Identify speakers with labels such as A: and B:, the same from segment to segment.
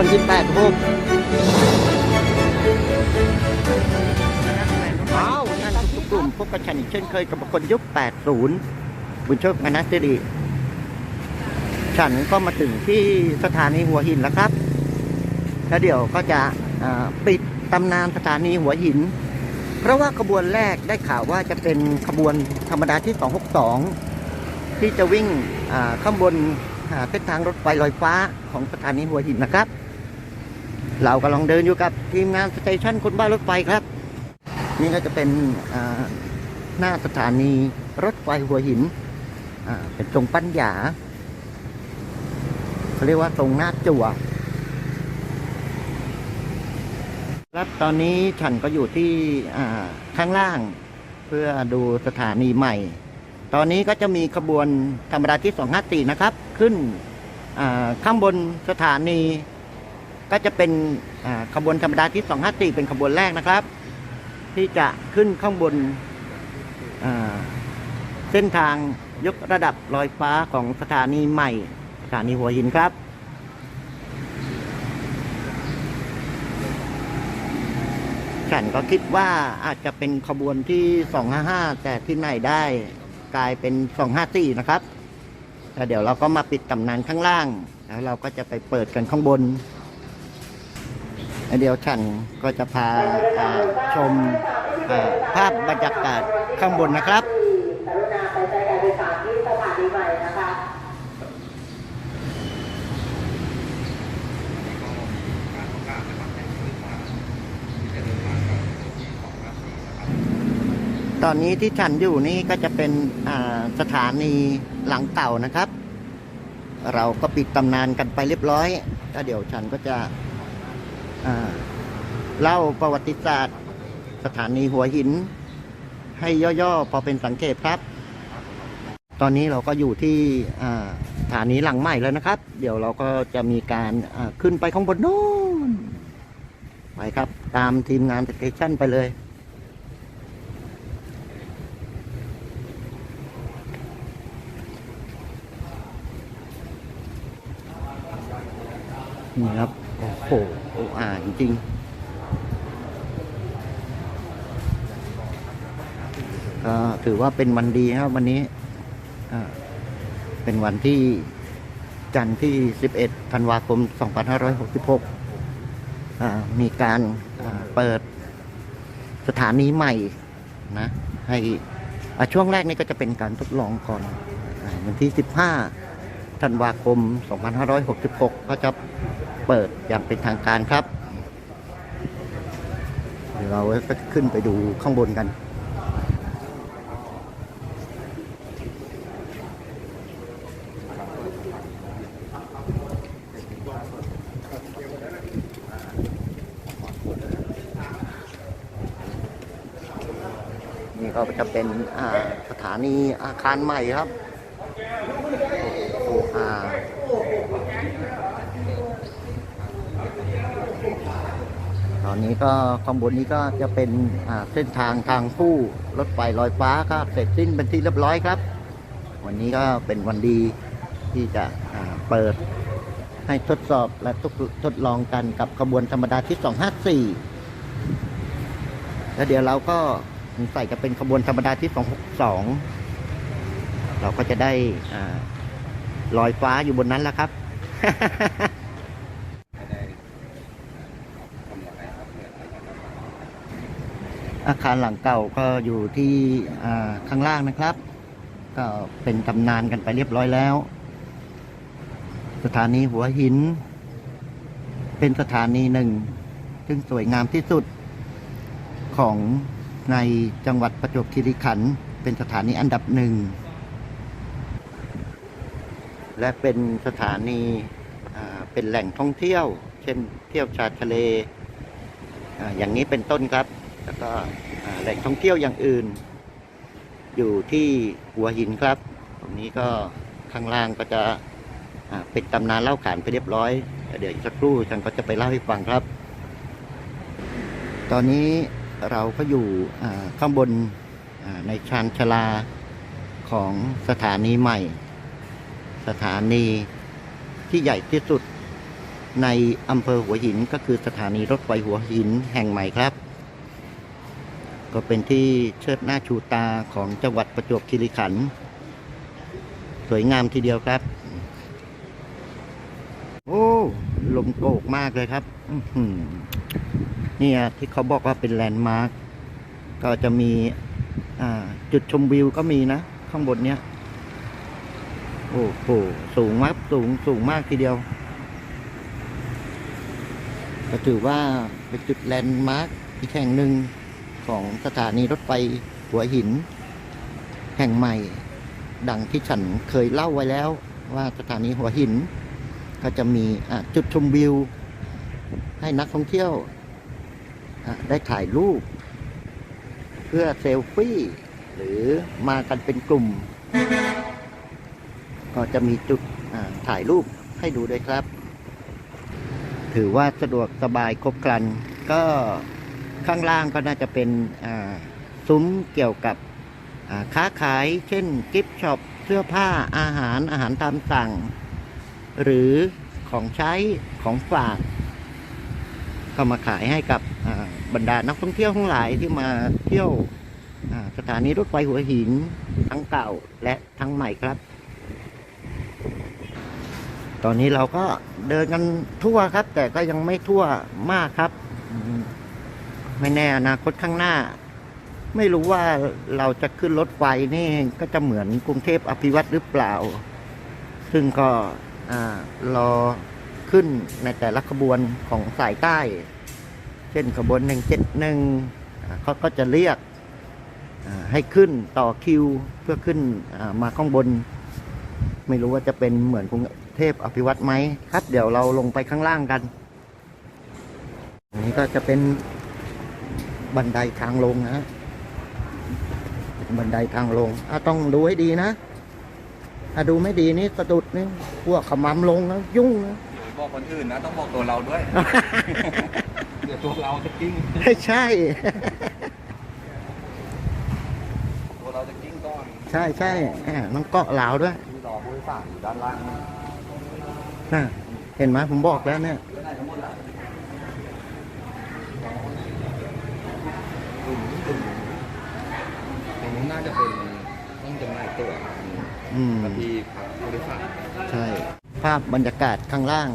A: วนที่แปดหกอ้าวนั่นทุกกลุ่มพบกับฉันอีกเช่นเคยกับคนยุค 80 บุญโชคมนัสสิริฉันก็มาถึงที่สถานีหัวหินแล้วครับ แล้วเดี๋ยวก็จะปิดตำนานสถานีหัวหิน เพราะว่าขบวนแรกได้ข่าวว่าจะเป็นขบวนธรรมดาที่ 262 ที่จะวิ่งข้างบนเส้นทางรถไฟลอยฟ้าของสถานีหัวหินนะครับ เรากำลังเดินอยู่กับทีมงานสเตชันคนบ้ารถไฟครับ นี่ก็จะเป็นหน้าสถานีรถไฟหัวหิน เป็นทรงปัญญาเขาเรียกว่าทรงหน้าจั่วครับตอนนี้ฉันก็อยู่ที่ข้างล่างเพื่อดูสถานีใหม่ ตอนนี้ก็จะมีขบวนธรรมดาที่ 254 นะครับ ขึ้นข้างบนสถานี ก็จะเป็นขบวนธรรมดาที่ 254 เป็นขบวนแรกนะครับ ที่จะขึ้นข้างบนเส้นทางยกระดับลอยฟ้าของสถานีใหม่ สถานีหัวหินครับ ฉันก็คิดว่าอาจจะเป็นขบวนที่ 255 แต่ที่ไหนได้กลายเป็น 254 นะครับแล้วเดี๋ยวเราก็มาปิดตำนานข้างล่าง แล้วเราก็จะไปเปิดกันข้างบน เดี๋ยวฉันก็จะพาชมภาพบรรยากาศข้างบนนะครับตอนนี้ที่ฉันอยู่นี่ก็จะเป็นสถานีหลังเก่านะครับ เราก็ปิดตำนานกันไปเรียบร้อยแล้วเดี๋ยวฉันก็จะ เล่าประวัติศาสตร์ สถานีหัวหิน ให้ย่อๆ พอเป็นสังเกตครับ ตอนนี้เราก็อยู่ที่อ่าสถานีหลังใหม่แล้วนะครับ เดี๋ยวเราก็จะมีการขึ้นไปข้างบนโน้นไปครับ ตามทีมงานสเตชันไปเลยนี่ครับ โอ้โห ริงๆ ก็ถือว่าเป็นวันดีครับวันนี้เป็นวันที่จันทร์ที่ 11 ธันวาคม 2566 มีการเปิดสถานีใหม่นะ ให้ช่วงแรกนี่ก็จะเป็นการทดลองก่อน วันที่ 15 ธันวาคม 2566 ก็จะเปิดอย่างเป็นทางการครับ เราก็ขึ้นไปดูข้างบนกัน นี่ก็จะเป็นสถานีอาคารใหม่ครับ โอ้อาตอ นี้ก็ข้างบนนี้ก็จะเป็นเส้นทางทางคู่รถไฟลอยฟ้าก็เสร็จสิ้นเป็นที่เรียบร้อยครับ วันนี้ก็เป็นวันดีที่จะเปิดให้ทดสอบและทดทดลองกันกับขบวนธรรมดาที่ 254 แล้วเดี๋ยวเราก็ใส่จะเป็นขบวนธรรมดาที่ 262 เราก็จะได้อลอยฟ้าอยู่บนนั้นแล้วครับ อาคารหลังเก่าก็อยู่ที่ข้างล่างนะครับ ก็เป็นตำนานกันไปเรียบร้อยแล้ว สถานีหัวหิน เป็นสถานีหนึ่ง ซึ่งสวยงามที่สุดของในจังหวัดประจวบคีรีขันธ์เป็นสถานีอันดับหนึ่ง และเป็นสถานีเป็นแหล่งท่องเที่ยว เช่นเที่ยวชายทะเล อย่างนี้เป็นต้นครับ แล้วก็แหล่งท่องเที่ยวอย่างอื่น อยู่ที่หัวหินครับ ตรงนี้ก็ข้างล่างก็จะอ่าปิดตำนานเล่าขานไปเรียบร้อยเดี๋ยวอีกสักครู่ฉันก็จะไปเล่าให้ฟังครับ ตอนนี้เราก็อยู่ข้างบนในชานชลาของสถานีใหม่ สถานีที่ใหญ่ที่สุดในอำเภอหัวหินก็คือสถานีรถไฟหัวหินแห่งใหม่ครับ ก็เป็นที่เชิดหน้าชูตาของจังหวัดประจวบคีรีขันธ์สวยงามทีเดียวครับ โอ้ลมโกกมากเลยครับนี่ที่เขาบอกว่าเป็นแลนด์มาร์กก็จะมีจุดชมวิวก็มีนะ ข้างบนเนี้ย โอ้โหสูงมากสูงสูงมากทีเดียว ก็ถือว่าเป็นจุดแลนด์มาร์กอีกแห่งหนึ่ง ของสถานีรถไฟหัวหิน แห่งใหม่ ดังที่ฉันเคยเล่าไว้แล้วว่าสถานีหัวหิน ก็จะมีะจุดชมวิว ให้นักท่องเที่ยวได้ถ่ายรูป เพื่อเซลฟี่ หรือมากันเป็นกลุ่ม ก็จะมีจุดถ่ายรูปให้ดูด้วยครับ ถือว่าสะดวกสบายครบครันก็ ข้างล่างก็น่าจะเป็นซุ้มเกี่ยวกับค้าขาย เช่นกิฟต์ช็อปเสื้อผ้าอาหารอาหารตามสั่ง หรือของใช้ของฝากก็มาขายให้กับบรรดานักท่องเที่ยวทั้งหลายที่มาเที่ยวสถานีรถไฟหัวหินทั้งเก่าและทั้งใหม่ครับ ตอนนี้เราก็เดินกันทั่วครับ แต่ก็ยังไม่ทั่วมากครับ ไม่แน่อนาคตข้างหน้า ไม่รู้ว่าเราจะขึ้นรถไฟนี่ก็จะเหมือนกรุงเทพอภิวัตหรือเปล่า ซึ่งก็รอขึ้นในแต่ละขบวนของสายใต้ เช่นขบวนหนึ่งเจ็ดหนึ่งเขาก็จะเรียกให้ขึ้นต่อคิวเพื่อขึ้นมาข้างบน ไม่รู้ว่าจะเป็นเหมือนกรุงเทพอภิวัตไหมครับ เดี๋ยวเราลงไปข้างล่างกันอันนี้ก็จะเป็น บันไดทางลงนะฮะเป็นบันไดทางลงอะต้องดูให้ดีนะถ้าดูไม่ดีนี่สะดุดนี่พวกขมำลงนะยุ่งนะ
B: บอกคนอื่นนะต้องบอกตัวเราด้วยเดี๋ยวตัวเราจะกิ้ง
A: ไม่ใช่
B: ตัวเราจะกิ้งก่อน
A: ใช่ใช่แหมต้องเกาะเหลาด้วย
B: ที่รอผู้โดยสารอยู่ด้านล่าง
A: น่ะเห็นไหมผมบอกแล้วเนี่ย
B: ไม่ได้ทั้งหมดละตุ่มตุ่มตรง นี้น่าจะเป็นต้องจำหน่ายตั๋ว
A: อืม
B: ที่พักผู้โดยสาร
A: ใช่ ภาพบรรยากาศข้างล่าง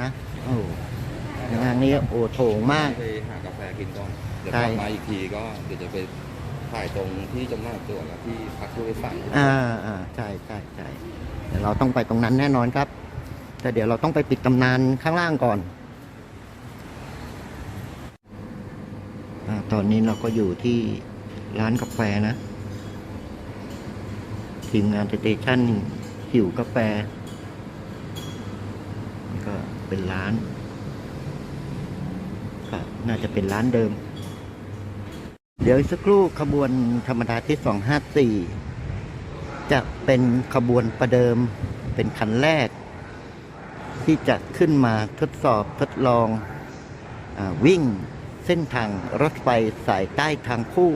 A: นะโอ้งานนี้โอ้โถงมาก
B: ไปหากาแฟกินก่อนเดี๋ยว
A: ใช่
B: กลับมาอีกทีก็เดี๋ยวจะไปถ่ายตรงที่จำหน่ายตั๋วกับที่พักผู้โดยสาร
A: อ่าอ่าใช่ใช่ใช่เดี๋ยวเราต้องไปตรงนั้นแน่นอนครับ แต่เดี๋ยวเราต้องไปปิดตำนานข้างล่างก่อนอาตอนนี้เราก็อยู่ที่ ร้านกาแฟนะ ทีมงานสเตชันหิวกาแฟก็เป็นร้านก็น่าจะเป็นร้านเดิม เดี๋ยวอีกสักครู่ขบวนธรรมดาที่สองห้าสี่จะเป็นขบวนประเดิมเป็นคันแรก ที่จะขึ้นมาทดสอบทดลองอวิ่งเส้นทางรถไฟสายใต้ทางคู่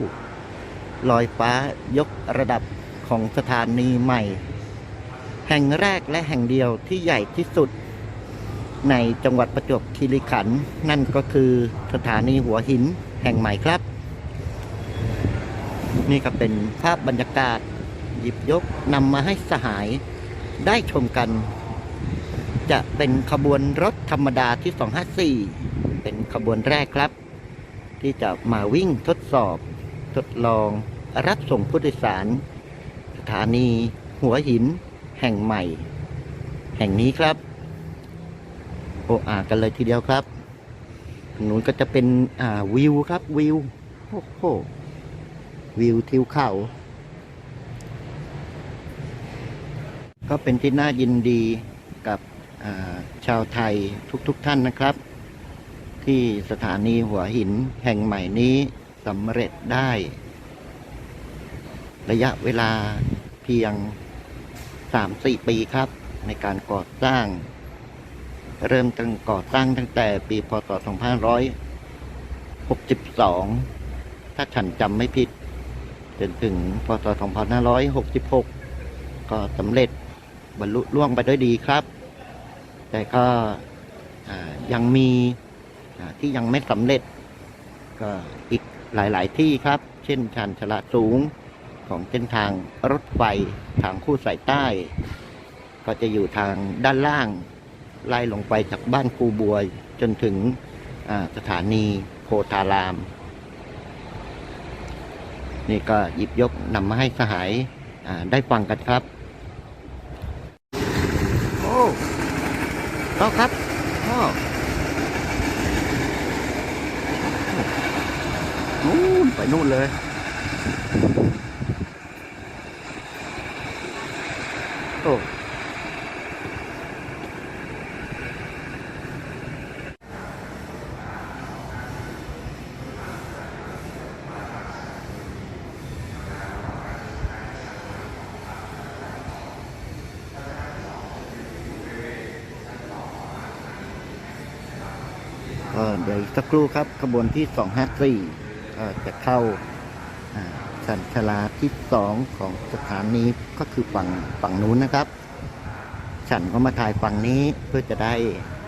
A: ลอยฟ้ายกระดับของสถานีใหม่ แห่งแรกและแห่งเดียวที่ใหญ่ที่สุด ในจังหวัดประจวบคีรีขันธ์นั่นก็คือสถานีหัวหินแห่งใหม่ครับ นี่ก็เป็นภาพบรรยากาศหยิบยกนำมาให้สหายได้ชมกัน จะเป็นขบวนรถธรรมดาที่ 254 เป็นขบวนแรกครับ ที่จะมาวิ่งทดสอบทดลอง รับส่งผู้โดยสาร สถานีหัวหินแห่งใหม่ แห่งนี้ครับ โอ้อากันเลยทีเดียวครับทางนู้นก็จะเป็นอ่าวิวครับวิวโอ้โหวิวทิวเขาก็เป็นที่น่ายินดีกับาชาวไทยทุกๆทท่านนะครับ ที่สถานีหัวหินแห่งใหม่นี้สำเร็จได้ ระยะเวลาเพียง 3-4 ปีครับ ในการก่อสร้าง เริ่มตั้งก่อสร้างตั้งแต่ปีพศ 2562 ถ้าฉันจำไม่ผิด จนถึงพศ 2566 ก็สำเร็จบรรลุล่วงไปด้วยดีครับ แต่ก็ยังมีที่ยังไม่สำเร็จ ก็อีกหลาย ๆ ที่ครับ เช่นชันชลาสูง ของเส้นทางรถไฟทางคู่สายใต้ ก็จะอยู่ทางด้านล่าง ไล่ลงไปจากบ้านคูบัวจนถึงสถานีโพธาราม นี่ก็หยิบยกนำมาให้สหายได้ฟังกันครับ โอ้ก็ครับพ่อนู่นไปนู่นเลย เดี๋ยวสักครู่ครับขบวนที่ 254ก็จะเข้าสันชลาที่สองของสถานีก็คือฝั่งฝั่งนู้นนะครับ ฉันก็มาถ่ายฝั่งนี้เพื่อจะได้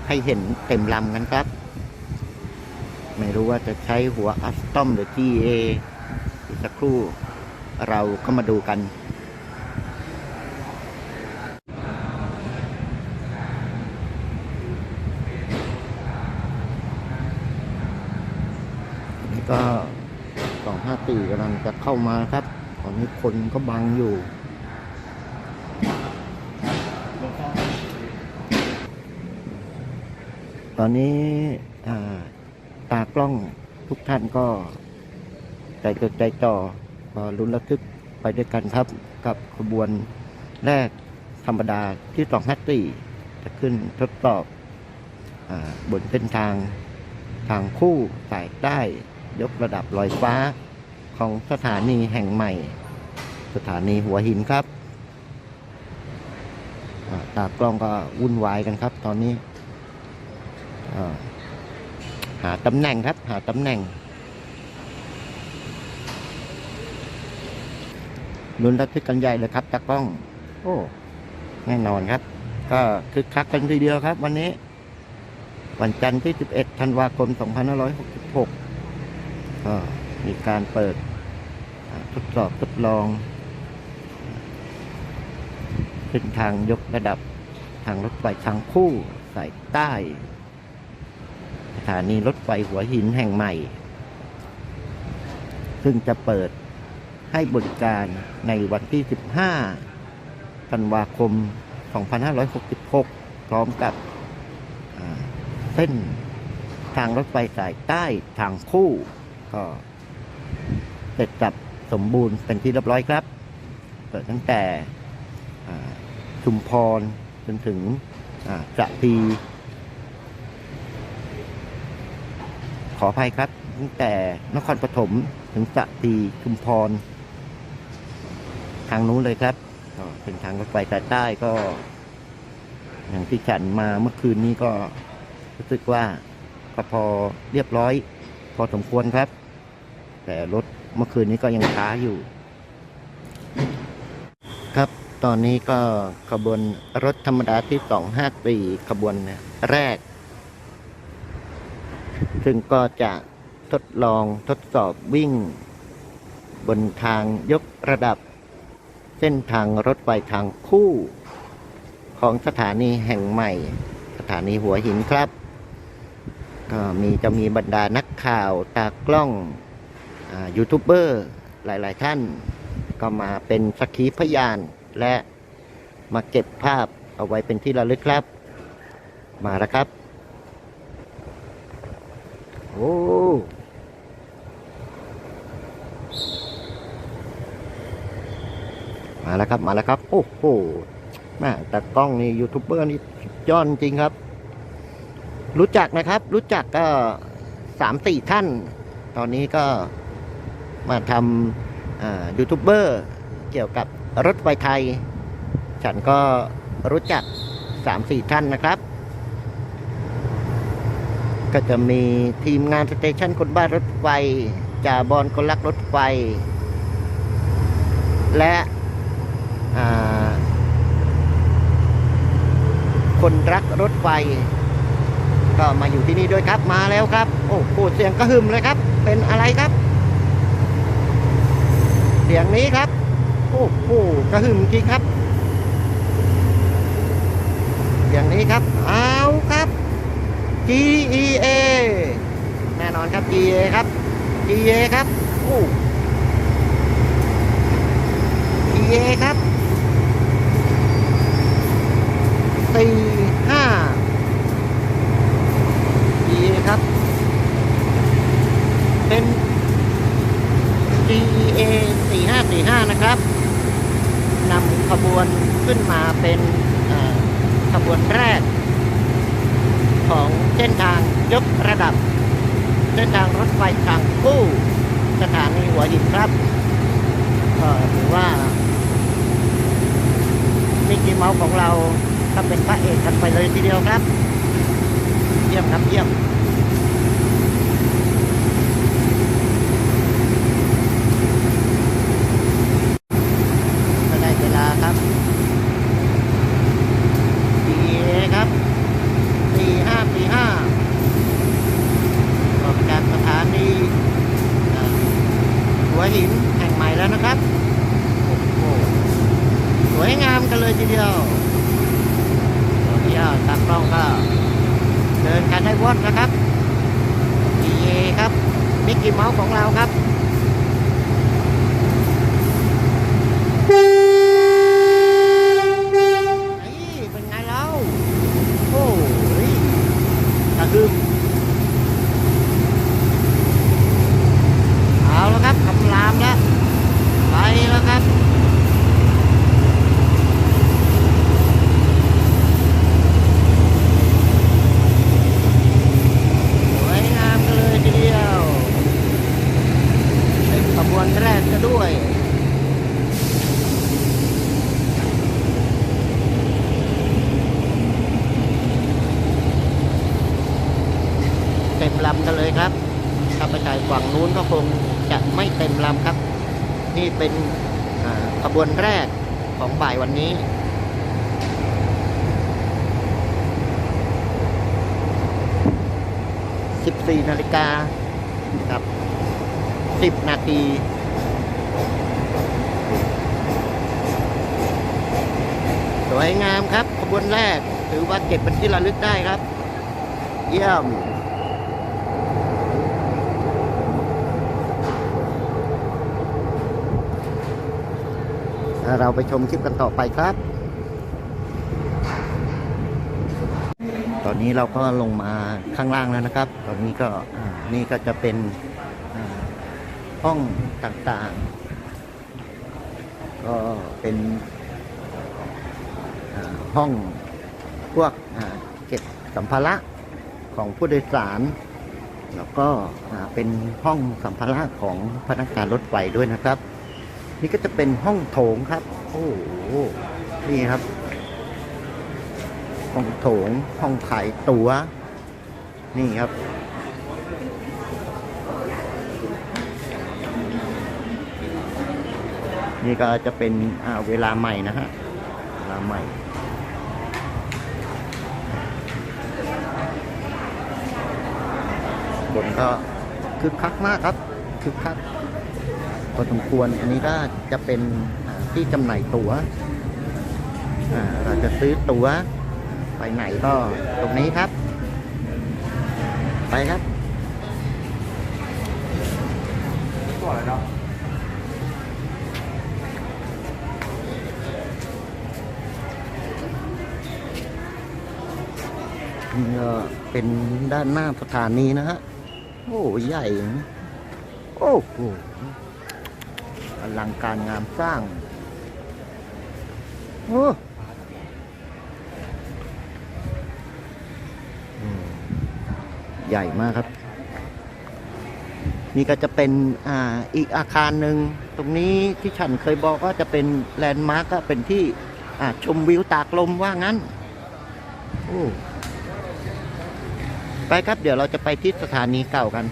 A: ให้เห็นเต็มลำกันครับ ไม่รู้ว่าจะใช้หัวอัสตอมหรือ GA อีกสักครู่เราก็มาดูกันก็สองห้าตีกำลังจะ เข้ามาครับ ตอนนี้คนก็บังอยู่ ตอนนี้ตากล้องทุกท่านก็ใจจดใจจ่อก็ลุ้นระทึกไปด้วยกันครับ กับขบวนแรกธรรมดาที่สองห้าตีจะขึ้นทดสอบอบนเส้นทางทางคู่สายใต้ ยกระดับลอยฟ้า ของสถานีแห่งใหม่ สถานีหัวหินครับตากล้องก็วุ่นวายกันครับ ตอนนี้หาตำแหน่งครับหาตำแหน่งลุ้นระทึกกันใหญ่เลยครับตากล้อง โอ้แน่นอนครับ ก็คึกคักกันทีเดียวครับ วันนี้ วันจันทร์ที่ 11 ธันวาคม 2566ก็ มีการเปิดทดสอบทดลองเส้นทางยกระดับทางรถไฟทางคู่สายใต้สถานีรถไฟหัวหินแห่งใหม่ ซึ่งจะเปิดให้บริการในวันที่ 15 ธันวาคม 2566 พร้อมกับอ่าเส้นทางรถไฟสายใต้ทางคู่ก็ เสร็จจับสมบูรณ์เป็นที่เรียบร้อยครับ เปิดตั้งแต่ชุมพรจนถึงอ่าจะพีขออภัยครับ ตั้งแต่นครปฐมถึงจะพีชุมพร ทางนู้นเลยครับเป็นทางรถไฟสายใต้ก็ อย่างที่ฉันมาเมื่อคืนนี้ก็รู้สึกว่าก็พอเรียบร้อย พอสมควรครับ แต่รถ เมื่อคืนนี้ก็ยังช้าอยู่ ครับตอนนี้ก็ขบวนรถธรรมดาที่ 254 ขบวนแรก ซึ่งก็จะทดลองทดสอบวิ่ง บนทางยกระดับ เส้นทางรถไฟทางคู่ ของสถานีแห่งใหม่ สถานีหัวหินครับ ก็มีจะมีบรรดานักข่าวตากล้อง ยูทูบเบอร์หลาย ๆ ท่าน ก็มาเป็นสักขีพยาน และมาเก็บภาพเอาไว้เป็นที่ระลึกครับ มาแล้วครับ โอ้มาแล้วครับมาแล้วครับ โอ้โหแม่แต่กล้องนี่ยูทูบเบอร์นี่สุดยอดจริงครับ รู้จักนะครับ รู้จักก็สามสี่ท่าน ตอนนี้ก็ มาทำยูทูบเบอร์เกี่ยวกับรถไฟไทย ฉันก็รู้จักสามสี่ท่านนะครับ ก็จะมีทีมงานสเตชันคนบ้านรถไฟจ่าบอลคนรักรถไฟ และคนรักรถไฟ ก็มาอยู่ที่นี่ด้วยครับมาแล้วครับ โอ้โหเสียงกระหึ่มเลยครับ เป็นอะไรครับ เสียงนี้ครับ โอ้โหกระหึ่มจริงครับ เสียงนี้ครับ เอาครับ G E A แน่นอนครับ G E A ครับ G E A ครับโอ้ G E A ครับสี่ห้า G E A ครับ เป็น G E A สี่ห้าสี่ห้านะครับนำขบวนขึ้นมาเป็นเอ่อขบวนแรก ของเส้นทางยกระดับ เส้นทางรถไฟทางคู่ สถานีหัวหินครับก็ถือว่ามิกกี้เมาส์ของเราก็เป็นพระเอกกันไปเลยทีเดียวครับ เยี่ยมครับเยี่ยม ก็ได้เวลาครับดีครับสี่ห้าสี่ห้าออกจากสถานีอ่าหัวหินแห่งใหม่แล้วนะครับ โอ้โห สวยงามกันเลยทีเดียวตอนนี้ตากล้องก็เดินกันให้วอดนะครับดีครับ มิกกี้เมาส์ของเราครับ นี่เป็นไงเราโอ้ยกระหึ่มเอาแล้วครับคำรามแล้ว ไปแล้วครับ สวยงามกันเลยทีเดียว เป็นขบวนแรกก็ด้วย เต็มลำกันเลยครับ ถ้าไปถ่ายฝั่งนู้นก็คงจะไม่เต็มลำครับ นี่เป็นอ่าข บวนแรกของบ่ายวันนี้ 14 นาฬิกาครับ 10 นาทีสวยงามครับ ขบวนแรก ถือว่าเก็บเป็นที่ระลึกได้ครับ เยี่ยม เราไปชมคลิปกันต่อไปครับ ตอนนี้เราก็ลงมาข้างล่างแล้วนะครับ ตอนนี้ก็นี่ก็จะเป็นห้องต่างๆ ก็เป็นห้องพวกเก็บสัมภาระของผู้โดยสาร แล้วก็เป็นห้องสัมภาระของพนักงานรถไฟด้วยนะครับ นี่ก็จะเป็นห้องโถงครับ โอ้โหนี่ครับ ห้องโถงห้องขายตัว๋ว นี่ครับ นี่ก็จะเป็นอ่าเวลาใหม่นะฮะ เวลาใหม่บนก็คึกคักมากครับคึกคัก พอสมควร อันนี้ก็จะเป็นที่จำหน่ายตัว๋วเราจะซื้อตั๋วไปไหนก็ตรงนี้ครับ ไปครับ
B: ตัวอะไรเนาะ
A: นี่ก็เป็นด้านหน้าสถานีนะฮะ โอ้ ใหญ่ โอ้โห ลังการงานสร้างโอ้ใหญ่มากครับ นี่ก็จะเป็นอ่าอีกอาคารหนึ่ง ตรงนี้ที่ฉันเคยบอกว่าจะเป็นแลนด์มาร์กก็เป็นที่ชมวิวตากลมว่างั้นโอ้ไปครับเดี๋ยวเราจะไปที่สถานีเก่ากัน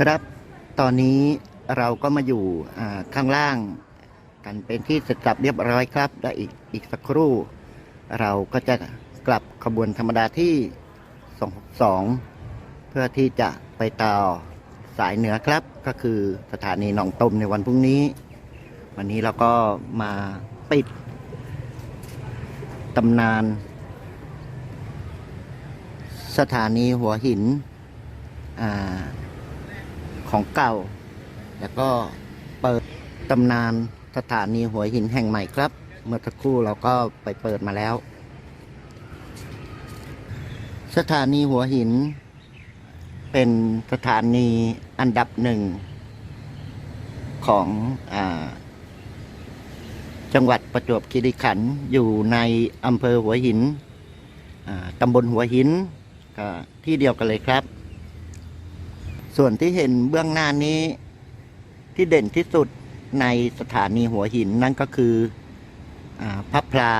A: ครับตอนนี้ เราก็มาอยู่ข้างล่าง กันเป็นที่เสร็จสับเรียบร้อยครับ และอีกอีกสักครู่ เราก็จะกลับขบวนธรรมดาที่ 262 เพื่อที่จะไปต่อสายเหนือครับ ก็คือสถานีหนองตมในวันพรุ่งนี้ วันนี้เราก็มาปิดตำนาน สถานีหัวหินอของเก่า แล้วก็เปิดตำนานสถานีหัวหินแห่งใหม่ครับ เมื่อสักครู่เราก็ไปเปิดมาแล้ว สถานีหัวหิน เป็นสถานีอันดับหนึ่งของอจังหวัดประจวบคีรีขันธ์อยู่ในอำเภอหัวหินตำบลหัวหินที่เดียวกันเลยครับ ส่วนที่เห็นเบื้องหน้านี้ ที่เด่นที่สุดในสถานีหัวหินนั่นก็คืออพระพลา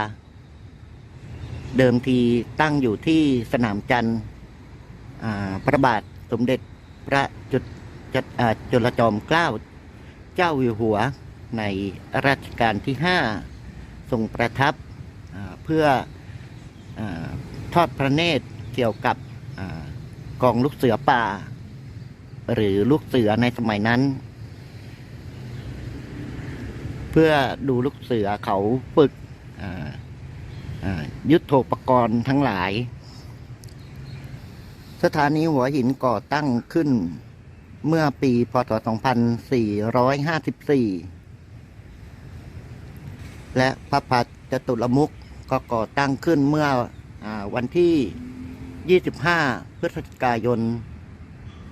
A: เดิมทีตั้งอยู่ที่สนามจันทร์พระบาทสมเด็จพระจุดจอ่าจุลจอมเกล้าเจ้าอยู่หัวในรัชกาลที่ห้าทรงประทับเพื่ออทอดพระเนตรเกี่ยวกับอกองลูกเสือป่า หรือลูกเสือในสมัยนั้น เพื่อดูลูกเสือเขาฝึกยุทโธปกรณ์ทั้งหลาย สถานีหัวหินก่อตั้งขึ้นเมื่อปีพศ 2454 และพระพัฒจตุรมุกก็ก่อตั้งขึ้นเมื่ออวันที่ 25 พฤศจิกายน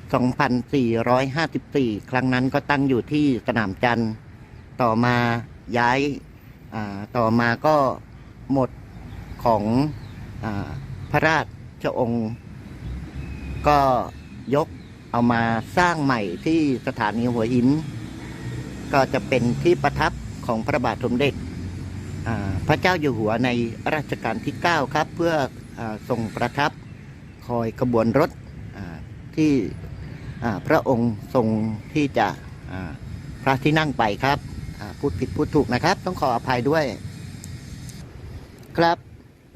A: 2454 ครั้งนั้นก็ตั้งอยู่ที่สนามจันทร์ ต่อมาย้ายาต่อมาก็หมดของอพระราชองค์ ก็ยกเอามาสร้างใหม่ที่สถานีหัวหิน ก็จะเป็นที่ประทับของพระบาทสมเด็จพระเจ้าอยู่หัวในรัชกาลที่ 9 ครับ เพื่ออาทรงประทับคอยขบวนรถที่พระองค์ทรงที่จะพระที่นั่งไปครับ พูดผิดพูดถูกนะครับ ต้องขออภัยด้วย ครับ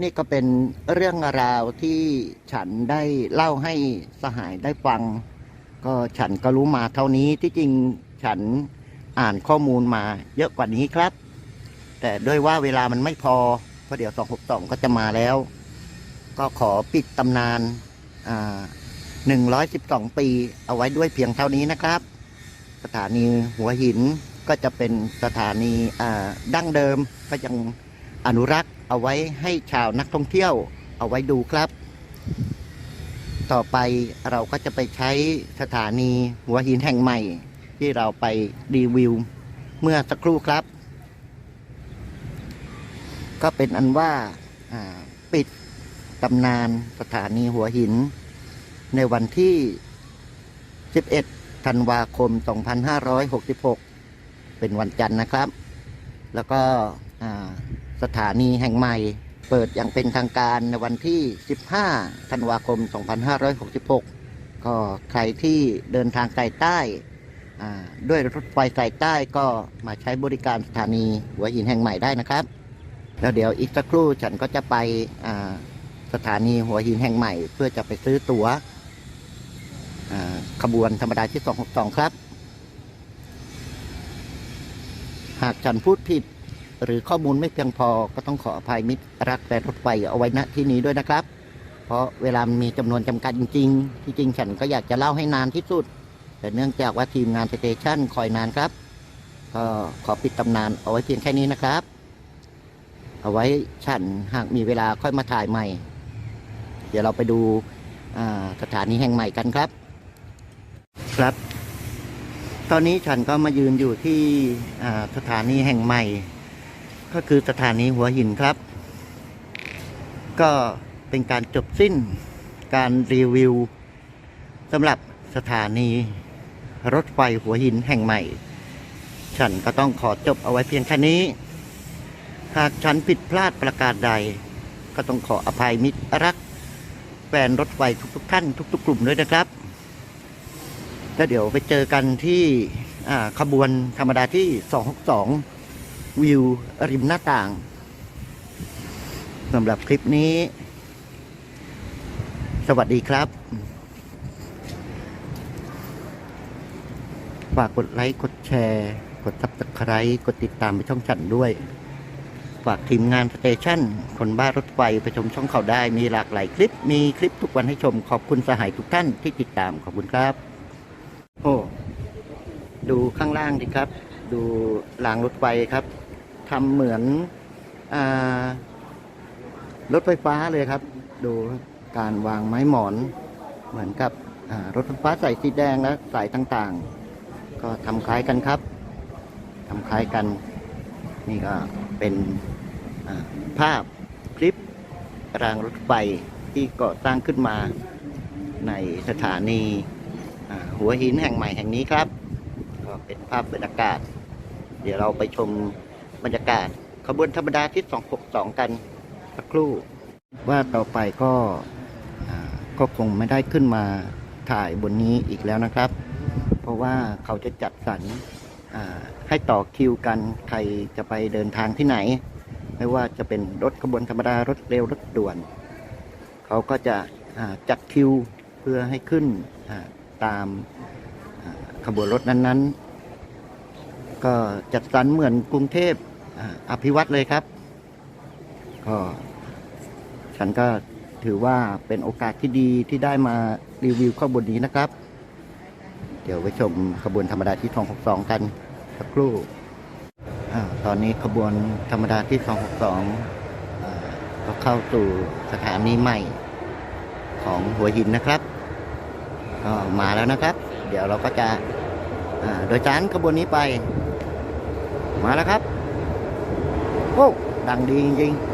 A: นี่ก็เป็นเรื่องราวที่ฉันได้เล่าให้สหายได้ฟัง ก็ฉันก็รู้มาเท่านี้ที่จริงฉันอ่านข้อมูลมาเยอะกว่านี้ครับ แต่ด้วยว่าเวลามันไม่พอเพราะเดี๋ยว262ก็จะมาแล้ว ก็ขอปิดตำนานหนึ่งร้อ่า112ปีเอาไว้ด้วยเพียงเท่านี้นะครับ สถานีหัวหิน ก็จะเป็นสถานีดั้งเดิมก็ยังอนุรักษ์เอาไว้ให้ชาวนักท่องเที่ยวเอาไว้ดูครับ ต่อไปเราก็จะไปใช้สถานีหัวหินแห่งใหม่ ที่เราไปรีวิว เมื่อสักครู่ครับ ก็เป็นอันว่าปิดตำนานสถานีหัวหิน ในวันที่ 11 ธันวาคม 2566 เป็นวันจันทร์นะครับ แล้วก็สถานีแห่งใหม่เปิดอย่างเป็นทางการในวันที่ 15 ธันวาคม 2566 ก็ใครที่เดินทางไกลใต้ ด้วยรถไฟสายใต้ก็มาใช้บริการสถานีหัวหินแห่งใหม่ได้นะครับ แล้วเดี๋ยวอีกสักครู่ฉันก็จะไปสถานีหัวหินแห่งใหม่ เพื่อจะไปซื้อตั๋วขบวนธรรมดาที่ 262 ครับ หากฉันพูดผิด หรือข้อมูลไม่เพียงพอก็ต้องขออภัยมิตรรักแฟนรถไฟเอาไว้ณที่นี้ด้วยนะครับ เพราะเวลามีจำนวนจำกัดจริงๆ ที่จริงฉันก็อยากจะเล่าให้นานที่สุด แต่เนื่องจากว่าทีมงานสเตชันคอยนานครับ ก็ขอปิดตำนานเอาไว้เพียงแค่นี้นะครับ เอาไว้ฉันหากมีเวลาค่อยมาถ่ายใหม่ เดี๋ยวเราไปดูสถานีแห่งใหม่กันครับ ครับ ตอนนี้ฉันก็มายืนอยู่ที่สถานีแห่งใหม่ ก็คือสถานีหัวหินครับ ก็เป็นการจบสิ้นการรีวิวสำหรับสถานีรถไฟหัวหินแห่งใหม่ ฉันก็ต้องขอจบเอาไว้เพียงแค่นี้ หากฉันผิดพลาดประการใด ก็ต้องขออภัยมิตรรักแฟนรถไฟทุกๆท่านทุกๆกลุ่มด้วยนะครับ แล้วเดี๋ยวไปเจอกันที่ขบวนธรรมดาที่ 262 วิวริมหน้าต่างสำหรับคลิปนี้ สวัสดีครับ ฝากกดไลค์ กดแชร์ กดซับสไครต์กดติดตามไปช่องฉันด้วย ฝากทีมงานสเตชันคนบ้ารถไฟไปชมช่องเขาได้มีหลากหลายคลิป มีคลิปทุกวันให้ชมขอบคุณสหายทุกท่านที่ติดตามขอบคุณครับ โอ้ ดูข้างล่างดิครับ ดูรางรถไฟครับทำเหมือนอรถไฟฟ้าเลยครับ ดูการวางไม้หมอน เหมือนกับรถไฟฟ้าสายสีแดงและสายต่างๆ ก็ทำคล้ายกันครับทำคล้ายกัน นี่ก็เป็นภาพคลิปรางรถไฟที่ก่อสร้างขึ้นมาในสถานี หัวหินแห่งใหม่แห่งนี้ครับ ก็เป็นภาพบรรยากาศ เดี๋ยวเราไปชมบรรยากาศขบวนธรรมดาที่ 262 กันสักครู่ ว่าต่อไปก็ก็คงไม่ได้ขึ้นมาถ่ายบนนี้อีกแล้วนะครับ เพราะว่าเขาจะจัดสรรให้ต่อคิวกันใครจะไปเดินทางที่ไหน ไม่ว่าจะเป็นรถขบวนธรรมดารถเร็วรถด่วน เขาก็จะจัดคิวเพื่อให้ขึ้น ตามขบวนรถนั้นๆ ก็จัดสรรเหมือนกรุงเทพอภิวัตเลยครับ ก็ฉันก็ถือว่าเป็นโอกาสที่ดีที่ได้มารีวิวข้อบนนี้นะครับ เดี๋ยวไปชมขบวนธรรมดาที่262กันสักครู่อตอนนี้ขบวนธรรมดาที่ 262อ่าก็เข้าสู่สถานีใหม่ของหัวหินนะครับ ก็มาแล้วนะครับ เดี๋ยวเราก็จะโดยสารขบวนนี้ไป มาแล้วครับโอ้ดังดีจริงๆ